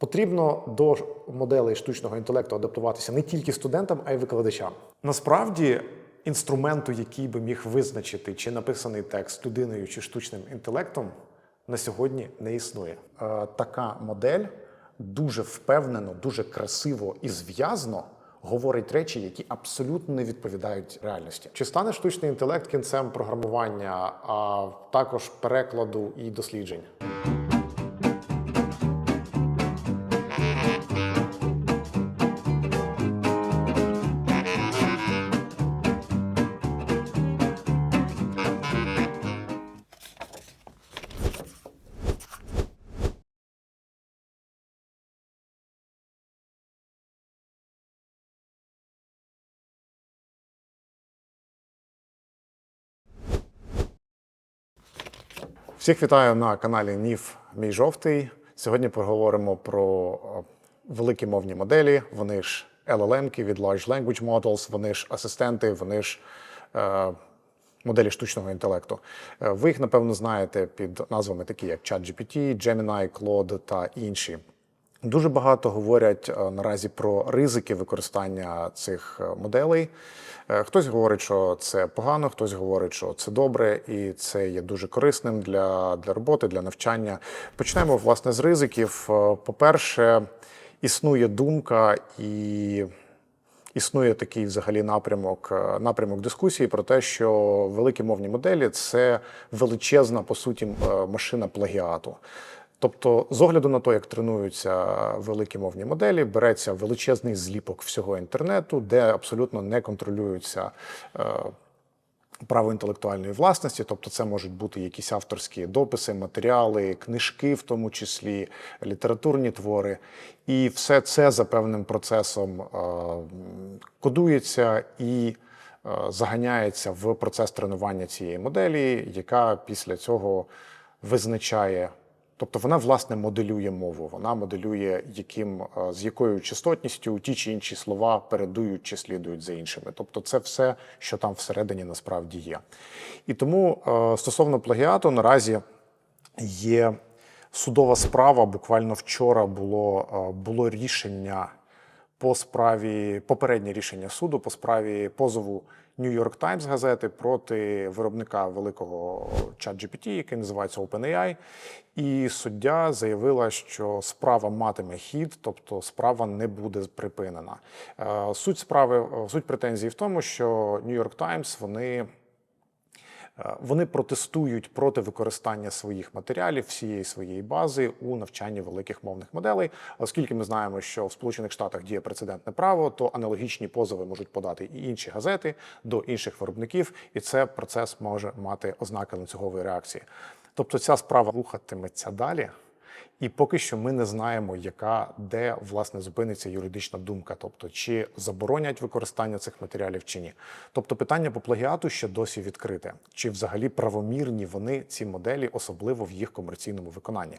Потрібно до моделей штучного інтелекту адаптуватися не тільки студентам, а й викладачам. Насправді, інструменту, який би міг визначити, чи написаний текст людиною чи штучним інтелектом, на сьогодні не існує. Е, така модель дуже впевнено, дуже красиво і зв'язно говорить речі, які абсолютно не відповідають реальності. Чи стане штучний інтелект кінцем програмування, а також перекладу і досліджень? Всіх вітаю на каналі НІФ Мій жовтий. Сьогодні поговоримо про е, великі мовні моделі. Вони ж LLM від Large Language Models, вони ж асистенти, вони ж е, моделі штучного інтелекту. Е, Ви їх, напевно, знаєте під назвами такі, як ChatGPT, Gemini, Claude та інші. Дуже багато говорять е, наразі про ризики використання цих е, моделей. Е, Хтось говорить, що це погано, хтось говорить, що це добре, і це є дуже корисним для, для роботи, для навчання. Почнемо власне з ризиків. По-перше, існує думка і існує такий взагалі напрямок, напрямок дискусії про те, що великі мовні моделі це величезна по суті машина плагіату. Тобто, з огляду на те, як тренуються великі мовні моделі, береться величезний зліпок всього інтернету, де абсолютно не контролюються е, право інтелектуальної власності, тобто це можуть бути якісь авторські дописи, матеріали, книжки, в тому числі літературні твори. І все це за певним процесом е, кодується і е, заганяється в процес тренування цієї моделі, яка після цього визначає. Тобто вона власне моделює мову, вона моделює, яким, е, з якою частотністю ті чи інші слова передують чи слідують за іншими. Тобто, це все, що там всередині насправді є. І тому е, стосовно плагіату, наразі є судова справа. Буквально вчора було, е, було рішення по справі попереднє рішення суду по справі позову York Times газети проти виробника великого ChatGPT, який називається OpenAI. І суддя заявила, що справа матиме хід, тобто справа не буде припинена. Е, Суть справи, суть претензії в тому, що Нью-Йорк Таймс вони Вони протестують проти використання своїх матеріалів, всієї своєї бази у навчанні великих мовних моделей. Оскільки ми знаємо, що в Сполучених Штатах діє прецедентне право, то аналогічні позови можуть подати і інші газети до інших виробників, і це процес може мати ознаки ланцюгової реакції. Тобто ця справа рухатиметься далі. І поки що ми не знаємо, яка де власне зупиниться юридична думка, тобто чи заборонять використання цих матеріалів чи ні. Тобто питання по плагіату ще досі відкрите, чи взагалі правомірні вони ці моделі, особливо в їх комерційному виконанні.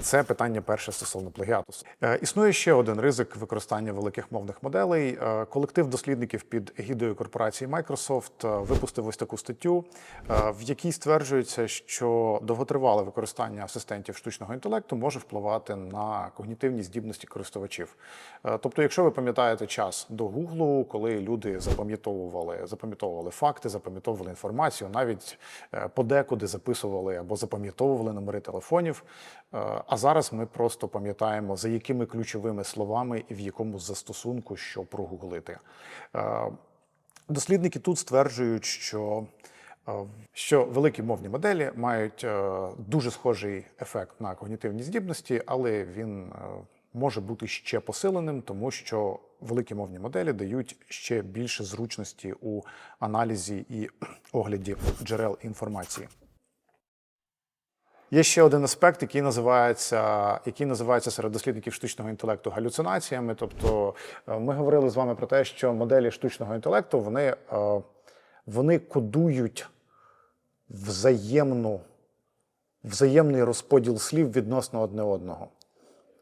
Це питання перше стосовно плагіату. Е, Існує ще один ризик використання великих мовних моделей. Е, Колектив дослідників під егідою корпорації Microsoft е, випустив ось таку статтю, в якій стверджується, що довготривале використання асистентів штучного інтелекту може впливати на когнітивні здібності користувачів. Е, Тобто, якщо ви пам'ятаєте час до Гуглу, коли люди запам'ятовували, запам'ятовували факти, запам'ятовували інформацію, навіть е, подекуди записували або запам'ятовували номери телефонів. Е, А зараз ми просто пам'ятаємо, за якими ключовими словами і в якому застосунку що прогуглити. Дослідники тут стверджують, що що великі мовні моделі мають е, дуже схожий ефект на когнітивні здібності, але він е, може бути ще посиленим, тому що великі мовні моделі дають ще більше зручності у аналізі і огляді джерел інформації. Є ще один аспект, який називається, який називається серед дослідників штучного інтелекту галюцинаціями. Тобто, е, ми говорили з вами про те, що моделі штучного інтелекту вони, е, вони кодують взаємну, взаємний розподіл слів відносно одне одного.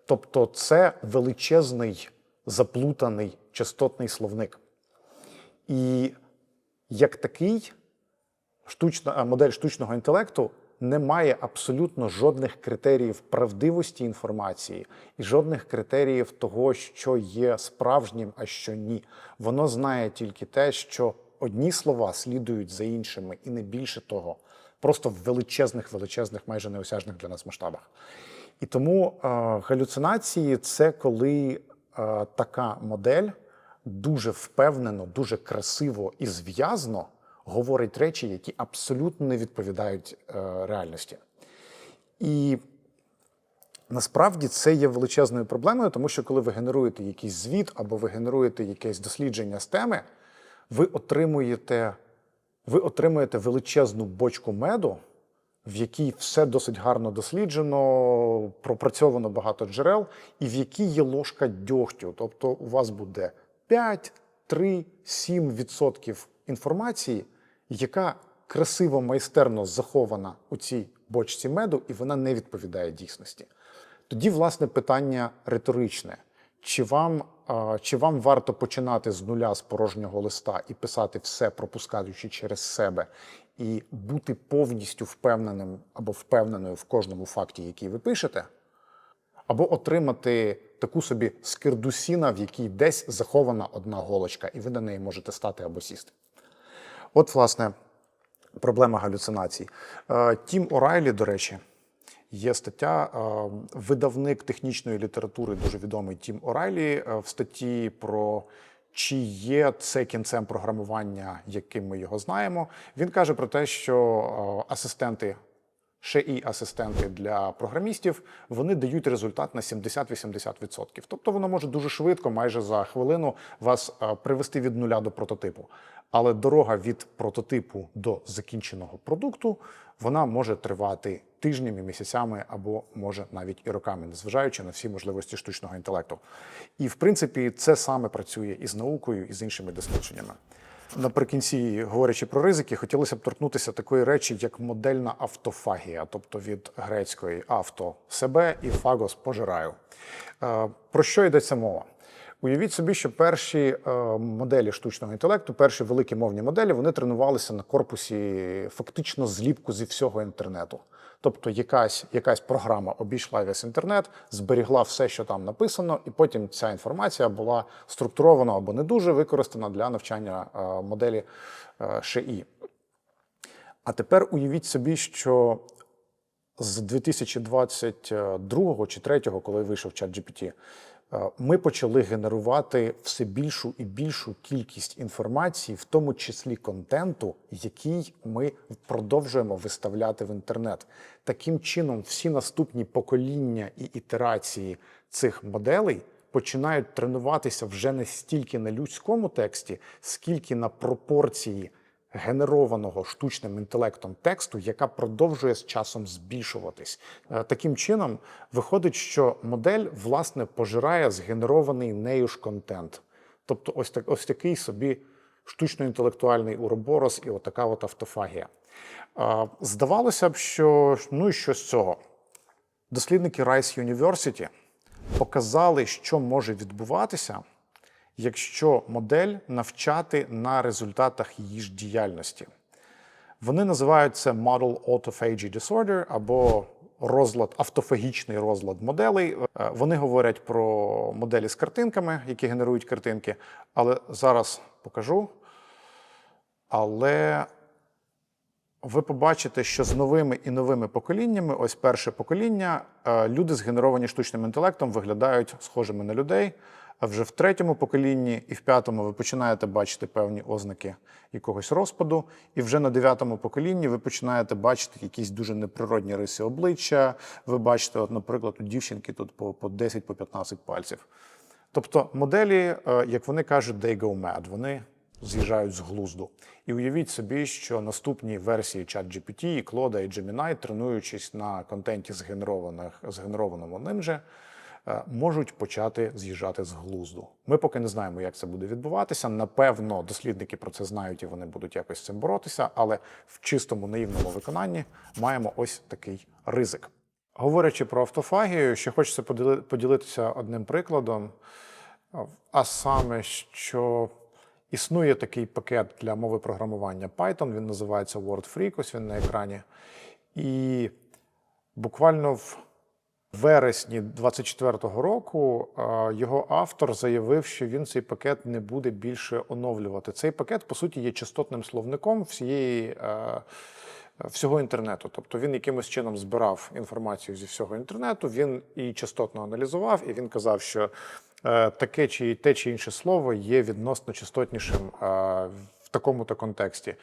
Тобто, це величезний заплутаний частотний словник. І як такий, штучна, модель штучного інтелекту немає абсолютно жодних критеріїв правдивості інформації і жодних критеріїв того, що є справжнім, а що ні. Воно знає тільки те, що одні слова слідують за іншими, і не більше того, просто в величезних, величезних, майже неосяжних для нас масштабах. І тому е, галюцинації це коли е, така модель дуже впевнено, дуже красиво і зв'язно говорить речі, які абсолютно не відповідають е, реальності. І насправді це є величезною проблемою, тому що коли ви генеруєте якийсь звіт або ви генеруєте якесь дослідження з теми, ви отримуєте, ви отримуєте величезну бочку меду, в якій все досить гарно досліджено, пропрацьовано багато джерел, і в якій є ложка дьогтю. Тобто у вас буде 5, 3, 7% інформації, яка красиво майстерно захована у цій бочці меду, і вона не відповідає дійсності. Тоді, власне, питання риторичне. Чи вам, чи вам варто починати з нуля з порожнього листа і писати все, пропускаючи через себе, і бути повністю впевненим або впевненою в кожному факті, який ви пишете, або отримати таку собі скирдусіна, в якій десь захована одна голочка, і ви на неї можете стати або сісти. От, власне, проблема галюцинацій. Е, Тім Орайлі, до речі, є стаття, видавник технічної літератури, дуже відомий Тім Орайлі, е, в статті про чи є це кінцем програмування, яким ми його знаємо. Він каже про те, що асистенти. Ще і асистенти для програмістів вони дають результат на 70-80%. Тобто воно може дуже швидко, майже за хвилину, вас е, привести від нуля до прототипу. Але дорога від прототипу до закінченого продукту вона може тривати тижнями, місяцями або може навіть і роками, незважаючи на всі можливості штучного інтелекту. І в принципі це саме працює і з наукою, і з іншими дослідженнями. Наприкінці, говорячи про ризики, хотілося б торкнутися такої речі, як модельна автофагія, тобто від грецької авто себе і фагос пожираю. Е, Про що йдеться мова? Уявіть собі, що перші е, моделі штучного інтелекту, перші великі мовні моделі, вони тренувалися на корпусі фактично зліпку зі всього інтернету. Тобто якась, якась програма обійшла весь інтернет, зберігла все, що там написано, і потім ця інформація була структурована або не дуже використана для навчання е, моделі е, ШІ. А тепер уявіть собі, що з 2022 чи 2023, коли вийшов чат GPT, е, ми почали генерувати все більшу і більшу кількість інформації, в тому числі контенту, який ми продовжуємо виставляти в інтернет. Таким чином, всі наступні покоління і ітерації цих моделей починають тренуватися вже не стільки на людському тексті, скільки на пропорції генерованого штучним інтелектом тексту, яка продовжує з часом збільшуватись. Е, Таким чином, виходить, що модель власне пожирає згенерований нею ж контент. Тобто, ось так, ось такий собі штучно-інтелектуальний уроборос і отака от автофагія. Е, Здавалося б, що ну і що з цього? Дослідники Rice University показали, що може відбуватися, якщо модель навчати на результатах її ж діяльності. Вони називають це Model Autophagy Disorder або розлад, автофагічний розлад моделей. Е, Вони говорять про моделі з картинками, які генерують картинки, але зараз покажу. Але ви побачите, що з новими і новими поколіннями, ось перше покоління, е, люди згенеровані штучним інтелектом виглядають схожими на людей. А вже в третьому поколінні і в п'ятому ви починаєте бачити певні ознаки якогось розпаду. І вже на дев'ятому поколінні ви починаєте бачити якісь дуже неприродні риси обличчя. Ви бачите, от, наприклад, у дівчинки тут по, по 10 по 15 пальців. Тобто моделі, е, як вони кажуть, they go mad, вони з'їжджають з глузду. І уявіть собі, що наступні версії ChatGPT, і Claude, і Gemini, тренуючись на контенті згенерованих, згенерованому ним же, можуть почати з'їжджати з глузду. Ми поки не знаємо, як це буде відбуватися. Напевно, дослідники про це знають і вони будуть якось з цим боротися, але в чистому наївному виконанні маємо ось такий ризик. Говорячи про автофагію, ще хочеться поділитися одним прикладом, а саме, що існує такий пакет для мови програмування Python, він називається WordFreak, ось він на екрані. І буквально в вересні 24-го року його автор заявив, що він цей пакет не буде більше оновлювати. Цей пакет, по суті, є частотним словником всієї. Всього інтернету, тобто він якимось чином збирав інформацію зі всього інтернету. Він і частотно аналізував, і він казав, що е, таке чи те чи інше слово є відносно частотнішим е, такому-то контексті.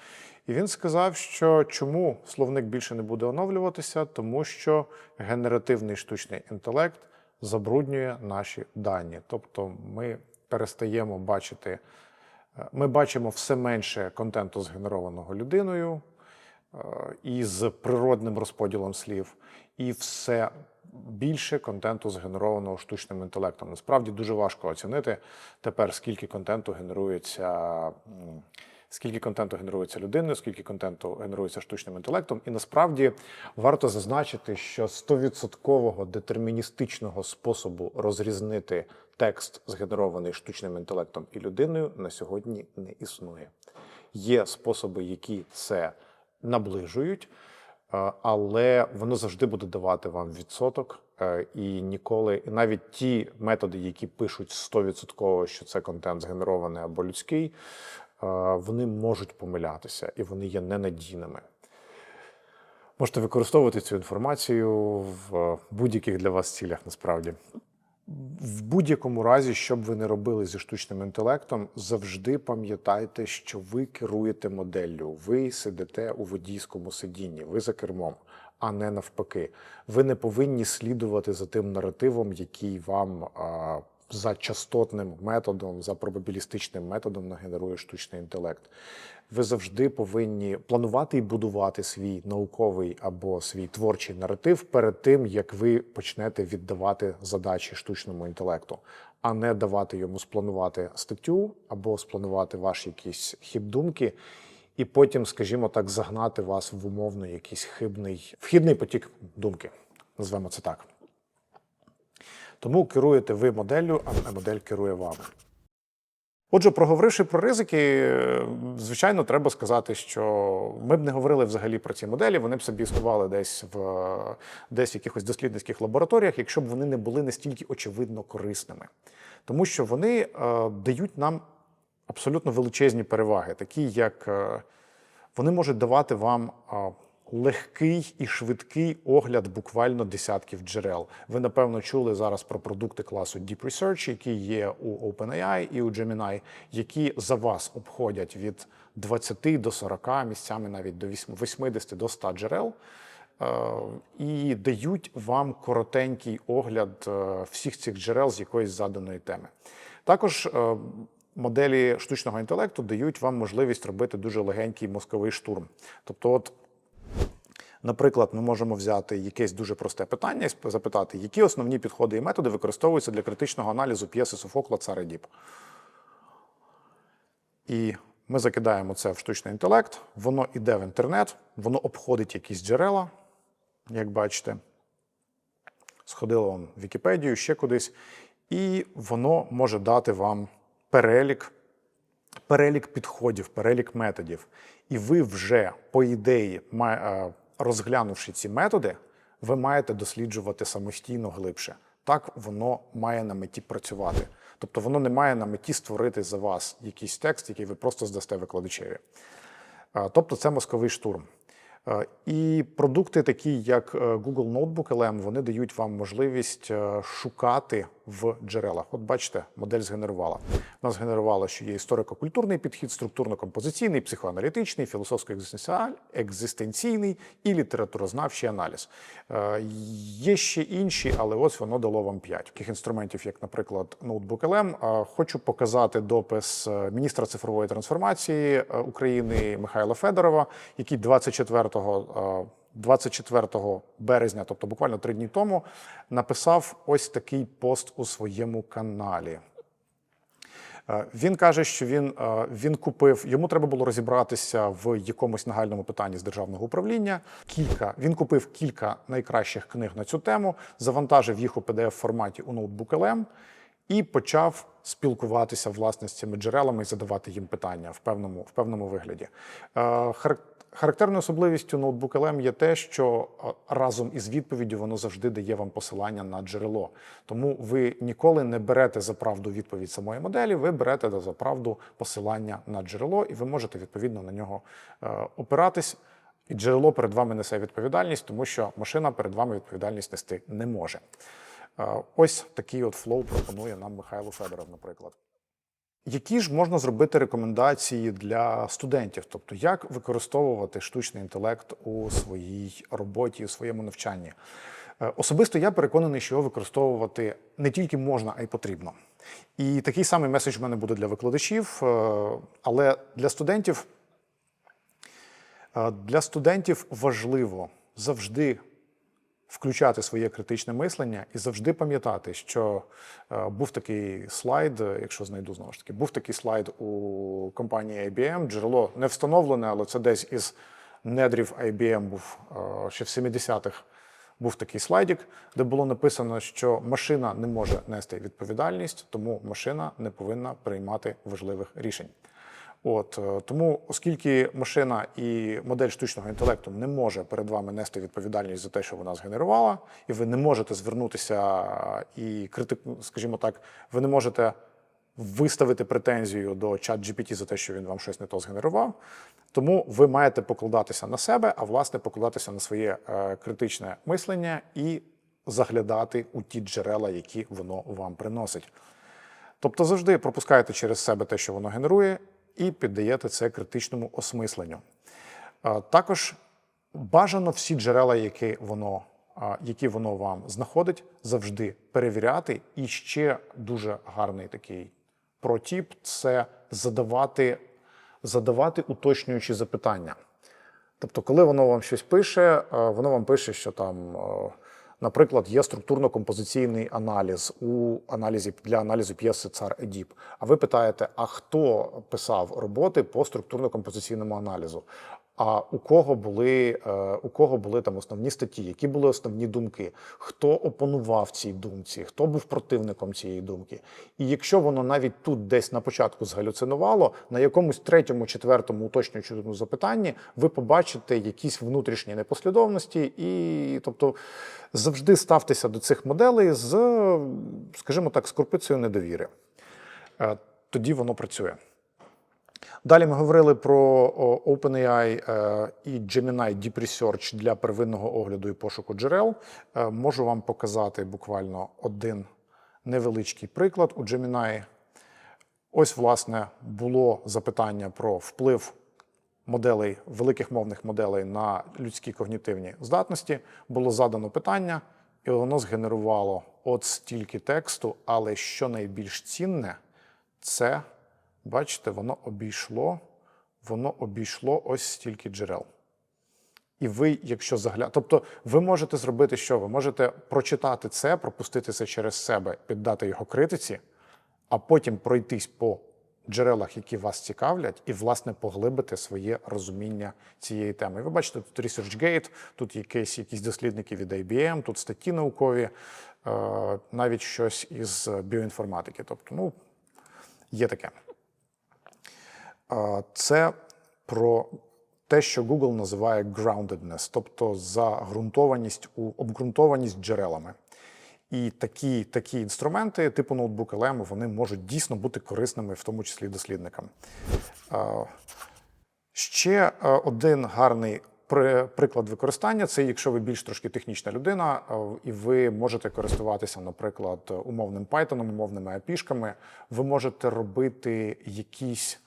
І він сказав, що чому словник більше не буде оновлюватися, тому що генеративний штучний інтелект забруднює наші дані. Тобто ми перестаємо бачити, е, ми бачимо все менше контенту, згенерованого людиною е, і з природним розподілом слів, і все більше контенту, згенерованого штучним інтелектом. Насправді дуже важко оцінити тепер, скільки контенту генерується. Скільки контенту генерується людиною, скільки контенту генерується штучним інтелектом, і насправді варто зазначити, що 100% детерміністичного способу розрізнити текст, згенерований штучним інтелектом і людиною, на сьогодні не існує. Є способи, які це наближують, е, але воно завжди буде давати вам відсоток. е, І ніколи, і навіть ті методи, які пишуть 100%, що це контент згенерований або людський, вони можуть помилятися і вони є ненадійними. Можете використовувати цю інформацію в будь-яких для вас цілях насправді. В будь-якому разі, що б ви не робили зі штучним інтелектом, завжди пам'ятайте, що ви керуєте моделлю, ви сидите у водійському сидінні, ви за кермом, а не навпаки. Ви не повинні слідувати за тим наративом, який вам а, за частотним методом, за пробабілістичним методом нагенерує штучний інтелект. Ви завжди повинні планувати і будувати свій науковий або свій творчий наратив перед тим, як ви почнете віддавати задачі штучному інтелекту, а не давати йому спланувати статтю або спланувати ваші якісь хіб-думки, і потім, скажімо так, загнати вас в умовно якийсь хибний вхідний потік думки. Назвемо це так. Тому керуєте ви моделлю, а модель керує вами. Отже, проговоривши про ризики, е, звичайно, треба сказати, що ми б не говорили взагалі про ці моделі, вони б собі існували десь в десь в якихось дослідницьких лабораторіях, якщо б вони не були настільки очевидно корисними. Тому що вони е, дають нам абсолютно величезні переваги, такі як е, вони можуть давати вам легкий і швидкий огляд буквально десятків джерел. Ви напевно чули зараз про продукти класу Deep Research, які є у OpenAI і у Gemini, які за вас обходять від 20 до 40, місцями навіть до 80 до 100 джерел. е, І дають вам коротенький огляд е, всіх цих джерел з якоїсь заданої теми. Також е, моделі штучного інтелекту дають вам можливість робити дуже легенький мозковий штурм. Тобто, от Наприклад, ми можемо взяти якесь дуже просте питання і запитати, які основні підходи і методи використовуються для критичного аналізу п'єси Софокла Цар Едіп. І ми закидаємо це в штучний інтелект, воно йде в інтернет, воно обходить якісь джерела, як бачите. Сходило вам в Вікіпедію, ще кудись, і воно може дати вам перелік перелік підходів, перелік методів. І ви вже, по ідеї, розглянувши ці методи, ви маєте досліджувати самостійно глибше. Так воно має на меті працювати. Тобто воно не має на меті створити за вас якийсь текст, який ви просто здасте викладачеві. Тобто це мозковий штурм. І продукти, такі як е, Google Notebook LM, вони дають вам можливість е, шукати в джерелах. От бачите, модель згенерувала. Вона згенерувала, що є історико-культурний підхід, структурно-композиційний, психоаналітичний, філософсько-екзистенційний і літературознавчий аналіз. Е, Є ще інші, але ось воно дало вам п'ять. Таких інструментів, як, наприклад, Notebook LM. Е, Хочу показати допис е, міністра цифрової трансформації е, України Михайла Федорова, який 24 е, 24 березня, тобто буквально три дні тому, написав ось такий пост у своєму каналі. Е, Він каже, що він, е, він купив, йому треба було розібратися в якомусь нагальному питанні з державного управління. Кілька він купив кілька найкращих книг на цю тему, завантажив їх у pdf форматі у Notebook LM і почав спілкуватися власне з цими джерелами і задавати їм питання в певному, в певному вигляді. Е, Характерною особливістю ноутбук LM є те, що е, разом із відповіддю воно завжди дає вам посилання на джерело. Тому ви ніколи не берете за правду відповідь самої моделі, ви берете за правду посилання на джерело, і ви можете відповідно на нього е, опиратись. І джерело перед вами несе відповідальність, тому що машина перед вами відповідальність нести не може. Е, Ось такий от флоу пропонує нам Михайло Федоров, наприклад. Які ж можна зробити рекомендації для студентів? Тобто, як використовувати штучний інтелект у своїй роботі, у своєму навчанні? Е, Особисто я переконаний, що його використовувати не тільки можна, а й потрібно. І такий самий меседж в мене буде для викладачів, е, але для студентів Е, Для студентів важливо завжди включати своє критичне мислення і завжди пам'ятати, що е, був такий слайд, е, якщо знайду знову ж таки, був такий слайд у компанії IBM. Джерело не встановлене, але це десь із недрів IBM був е, ще в 70-х. Був такий слайдик, де було написано, що машина не може нести відповідальність, тому машина не повинна приймати важливих рішень. От е, тому, оскільки машина і модель штучного інтелекту не може перед вами нести відповідальність за те, що вона згенерувала, і ви не можете звернутися і критику, скажімо так, ви не можете виставити претензію до чат GPT за те, що він вам щось не то згенерував. Тому ви маєте покладатися на себе, а власне покладатися на своє е, критичне мислення і заглядати у ті джерела, які воно вам приносить. Тобто завжди пропускаєте через себе те, що воно генерує, і піддаєте це критичному осмисленню. Також бажано всі джерела, які воно, які воно вам знаходить, завжди перевіряти. І ще дуже гарний такий протіп це задавати, задавати уточнюючі запитання. Тобто, коли воно вам щось пише, воно вам пише, що там, наприклад, є структурно-композиційний аналіз у аналізі для аналізу п'єси Цар Едіп. А ви питаєте, а хто писав роботи по структурно-композиційному аналізу? А у кого були е, у кого були там основні статті, які були основні думки, хто опонував цій думці, хто був противником цієї думки? І якщо воно навіть тут десь на початку згалюцинувало, на якомусь третьому, четвертому уточнюючому запитанні ви побачите якісь внутрішні непослідовності, і тобто завжди ставтеся до цих моделей з, скажімо так, з крупицею недовіри. Е, Тоді воно працює. Далі ми говорили про OpenAI е, і Gemini Deep Research для первинного огляду і пошуку джерел. Е, Можу вам показати буквально один невеличкий приклад у Gemini. Ось, власне, було запитання про вплив моделей, великих мовних моделей на людські когнітивні здатності. Було задано питання, і воно згенерувало от стільки тексту, але що найбільш цінне, це, бачите, воно обійшло, воно обійшло ось стільки джерел. І ви, якщо заглянете, тобто ви можете зробити що? Ви можете прочитати це, пропустити це через себе, піддати його критиці, а потім пройтись по джерелах, які вас цікавлять, і, власне, поглибити своє розуміння цієї теми. Ви бачите, тут ResearchGate, тут якісь, якісь дослідники від IBM, тут статті наукові, е, навіть щось із біоінформатики. Тобто, ну, є таке. Це про те, що Google називає groundedness, тобто загрунтованість у обґрунтованість джерелами. І такі, такі інструменти, типу ноутбук LM, вони можуть дійсно бути корисними, в тому числі дослідникам. Ще один гарний приклад використання це якщо ви більш трошки технічна людина, і ви можете користуватися, наприклад, умовним Python, умовними API-шками, ви можете робити якісь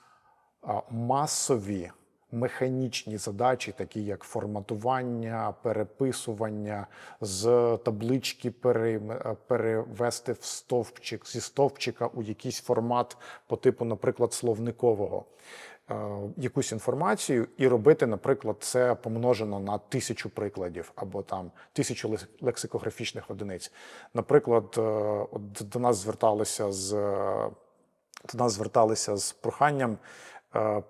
масові механічні задачі, такі як форматування, переписування, з таблички перевести в стовпчик, зі стовпчика у якийсь формат по типу, наприклад, словникового. е, Якусь інформацію і робити, наприклад, це помножено на тисячу прикладів або там тисячу лексик- лексикографічних одиниць. Наприклад, е, до нас зверталися з до нас зверталися з проханням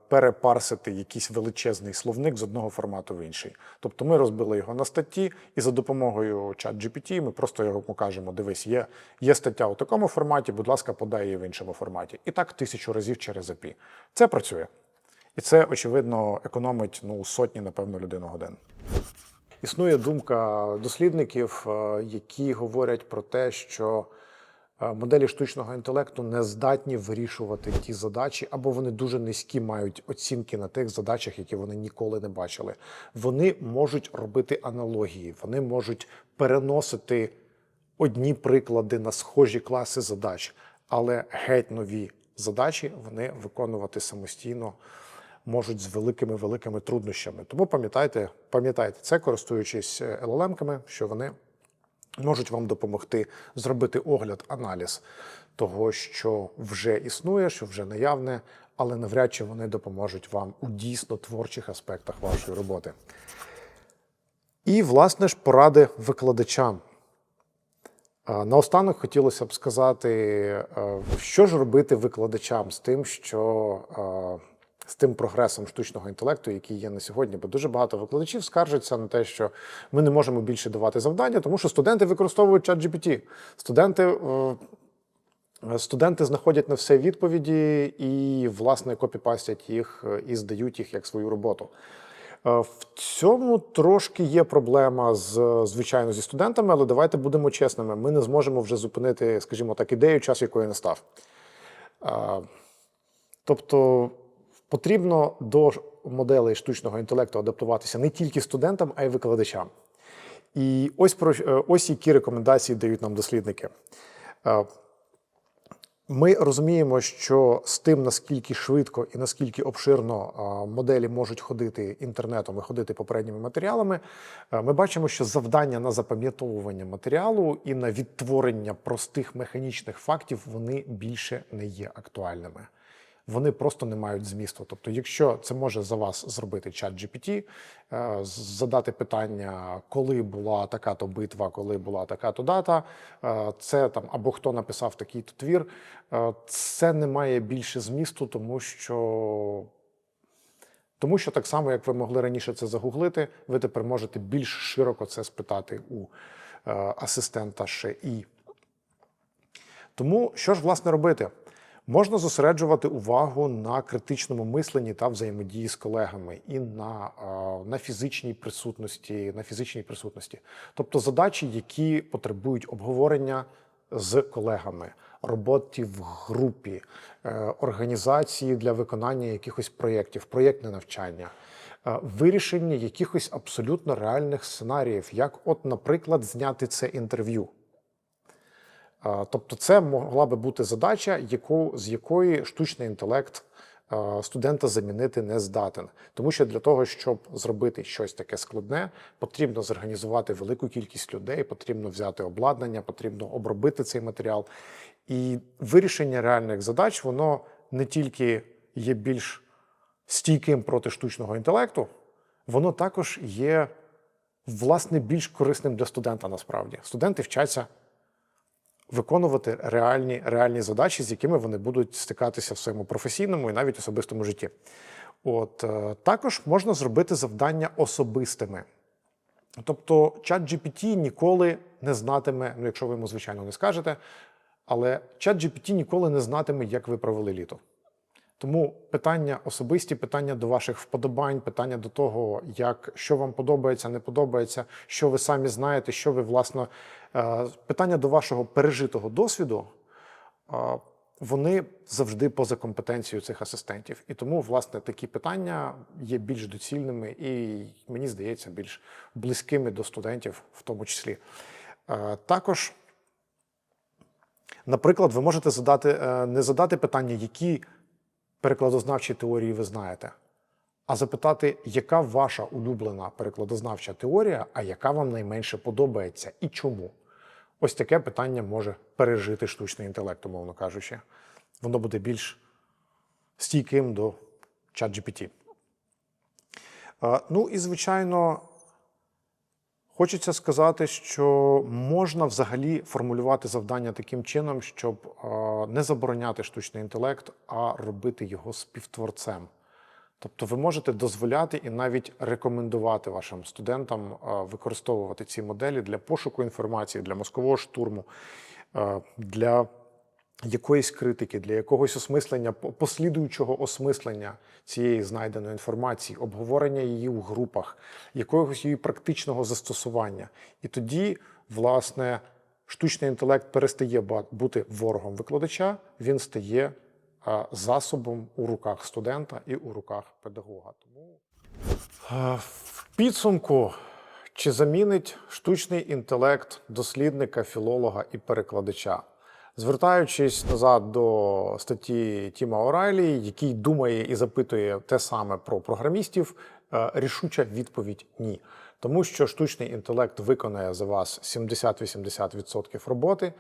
перепарсити якийсь величезний словник з одного формату в інший. Тобто ми розбили його на статті, і за допомогою ChatGPT ми просто йому кажемо: дивись, є, є стаття у такому форматі, будь ласка, подай її в іншому форматі. І так тисячу разів через API. Це працює. І це, очевидно, економить ну, сотні, напевно, людиногодин. Існує думка дослідників, е, які говорять про те, що е, моделі штучного інтелекту не здатні вирішувати ті задачі, або вони дуже низькі мають оцінки на тих задачах, які вони ніколи не бачили. Вони можуть робити аналогії, вони можуть переносити одні приклади на схожі класи задач, але геть нові задачі вони виконувати самостійно можуть з великими великими труднощами. Тому пам'ятайте, пам'ятайте це, користуючись LLM-ками, що вони можуть вам допомогти зробити огляд, аналіз того, що вже існує, що вже наявне, але навряд чи вони допоможуть вам у дійсно творчих аспектах вашої роботи. І, власне ж, поради викладачам. Наостанок хотілося б сказати, що ж робити викладачам з тим, що з тим прогресом штучного інтелекту, який є на сьогодні, бо дуже багато викладачів скаржаться на те, що ми не можемо більше давати завдання, тому що студенти використовують чат GPT. Студенти, е, студенти знаходять на все відповіді і, власне, копіпастять їх е, і здають їх як свою роботу. Е, В цьому трошки є проблема з звичайно зі студентами, але давайте будемо чесними. Ми не зможемо вже зупинити, скажімо так, ідею, час якої настав. Тобто потрібно до моделей штучного інтелекту адаптуватися не тільки студентам, а й викладачам. І ось про е, ось які рекомендації дають нам дослідники. Е, Ми розуміємо, що з тим, наскільки швидко і наскільки обширно моделі можуть ходити інтернетом і ходити попередніми матеріалами, е, ми бачимо, що завдання на запам'ятовування матеріалу і на відтворення простих механічних фактів вони більше не є актуальними. Вони просто не мають змісту. Тобто, якщо це може за вас зробити чат GPT, е, задати питання, коли була така-то битва, коли була така-то дата, е, це там або хто написав такий-то твір, е, це не має більше змісту, тому що. Тому що так само, як ви могли раніше це загуглити, ви тепер можете більш широко це спитати у асистента ще і. Тому що ж власне робити? Можна зосереджувати увагу на критичному мисленні та взаємодії з колегами і на, на фізичній присутності, на фізичній присутності, тобто задачі, які потребують обговорення з колегами, роботі в групі, е, організації для виконання якихось проєктів, проєктне навчання. е, Вирішення якихось абсолютно реальних сценаріїв, як, от, наприклад, зняти це інтерв'ю. Тобто, це могла би бути задача, яку, з якої штучний інтелект студента замінити не здатен. Тому що для того, щоб зробити щось таке складне, потрібно зорганізувати велику кількість людей, потрібно взяти обладнання, потрібно обробити цей матеріал. І вирішення реальних задач, воно не тільки є більш стійким проти штучного інтелекту, воно також є власне більш корисним для студента насправді. Студенти вчаться виконувати реальні, реальні задачі, з якими вони будуть стикатися в своєму професійному і навіть особистому житті. От е, також можна зробити завдання особистими. Тобто, чат GPT ніколи не знатиме, ну якщо ви йому, звичайно, не скажете, але чат GPT ніколи не знатиме, як ви провели літо. Тому питання особисті, питання до ваших вподобань, питання до того, як що вам подобається, не подобається, що ви самі знаєте, що ви власне, е, питання до вашого пережитого досвіду, е, вони завжди поза компетенцією цих асистентів. І тому, власне, такі питання є більш доцільними і, мені здається, більш близькими до студентів, в тому числі. Е, Також Наприклад, ви можете задати, не задати питання, які перекладознавчі теорії ви знаєте, а запитати, яка ваша улюблена перекладознавча теорія, а яка вам найменше подобається і чому. Ось таке питання може пережити штучний інтелект, умовно кажучи. Воно буде більш стійким до чат-GPT. Е, Ну і, звичайно, Хочеться сказати, що можна взагалі формулювати завдання таким чином, щоб не забороняти штучний інтелект, а робити його співтворцем. Тобто ви можете дозволяти і навіть рекомендувати вашим студентам використовувати ці моделі для пошуку інформації, для мозкового штурму, для якоїсь критики, для якогось осмислення, послідуючого осмислення цієї знайденої інформації, обговорення її у групах, якогось її практичного застосування. І тоді, власне, штучний інтелект перестає бути ворогом викладача, він стає засобом у руках студента і у руках педагога. Тому в підсумку, чи замінить штучний інтелект дослідника, філолога і перекладача? Звертаючись назад до статті Тіма Орайлі, який думає і запитує те саме про програмістів, е, рішуча відповідь ні. Тому що штучний інтелект виконає за вас 70-80% роботи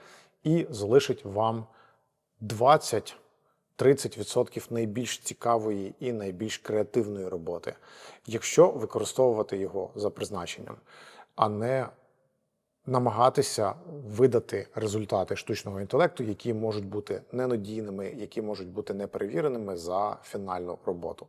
і залишить вам 20-30% найбільш цікавої і найбільш креативної роботи, якщо використовувати його за призначенням, а не намагатися видати результати штучного інтелекту, які можуть бути ненадійними, які можуть бути неперевіреними за фінальну роботу.